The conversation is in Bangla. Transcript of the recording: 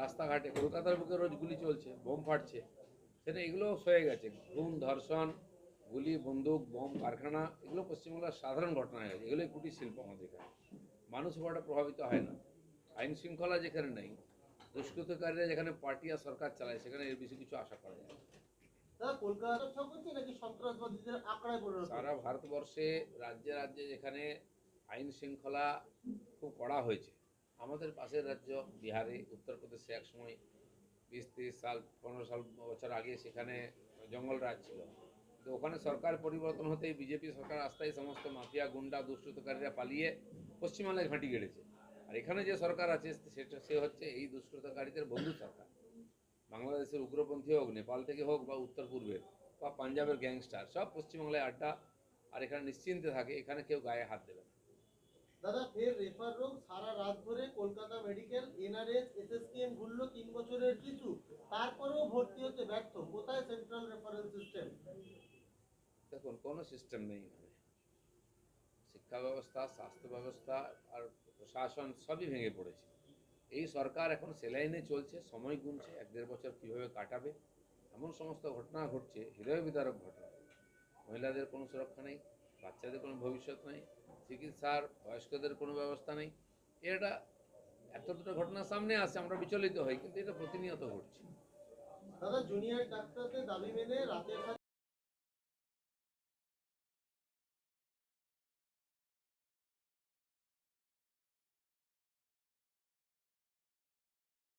রাস্তাঘাটে কলকাতার বুকে রোজ গুলি চলছে বোম ফাটছে সেটা এগুলো সয়ে গেছে। খুন ধর্ষণ গুলি বন্দুক বোম কারখানা এগুলো পশ্চিমবাংলার সাধারণ ঘটনা হয়ে গেছে। এগুলোই কুটির শিল্প আমাদের এখানে। মানুষ বড় প্রভাবিত হয় না। আইন শৃঙ্খলা যেখানে নেই দুষ্কৃতকারীরা যেখানে পার্টি আর সরকার চালায় সেখানে এর বেশি কিছু আশা করা যায়? সারা ভারতবর্ষে রাজ্যে রাজ্যে যেখানে আইন শৃঙ্খলা খুব কড়া হয়েছে আমাদের পাশের রাজ্য, বিহারে, উত্তরপ্রদেশে একসময় বিশ তিরিশ সাল, পনেরো সাল বছর আগে সেখানে জঙ্গল রাজ ছিল। তো ওখানে সরকার পরিবর্তন হতেই বিজেপি সরকার আসতেই সমস্ত মাফিয়া, গুন্ডা, দুষ্কৃতকারীরা পালিয়ে পশ্চিমবাংলায় ঘাঁটি গেড়েছে। আর এখানে যে সরকার আছে, সেটা, সে হচ্ছে এই দুষ্কৃতকারীদের বন্ধু সরকার। বাংলাদেশের উগ্রপন্থী হোক, নেপাল থেকে হোক বা উত্তর পূর্বের বা পাঞ্জাবের গ্যাংস্টার, সব পশ্চিমবাংলায় আড্ডা, আর এখানে নিশ্চিন্তে থাকে, এখানে কেউ গায়ে হাত দেবে না। দাদা, ফের রেফার রোগ সারা রাত ধরে কলকাতা মেডিকেল এনআরএস এসএসকেএম ঘুরলো তিন বছরের কিছু তারপরেও ভর্তি হতে ব্যর্থ। কোথায় সেন্ট্রাল রেফারেন্স সিস্টেম দেখুন, কোনো সিস্টেম নেই শিক্ষা ব্যবস্থা, স্বাস্থ্য ব্যবস্থা আর প্রশাসন সবই ভেঙে পড়েছে। এই সরকার এখন সেলাইনে চলছে, সময় গুনছে, এক দেড় বছর কীভাবে কাটাবে, এমন সমস্ত ঘটনা ঘটছে, হৃদয় বিদারক ঘটনা। মহিলাদের কোনো সুরক্ষা নেই, বাচ্চাদের কোনো ভবিষ্যৎ নেই। চিকিৎসার বয়স্কদের কোনো ব্যবস্থা নেই। এটা এত দুটো ঘটনা সামনে আসে, আমরা বিচলিত হই, কিন্তু এটা প্রতিনিয়ত ঘটছে। দাদা জুনিয়র ডাক্তারদের দাবি মেনে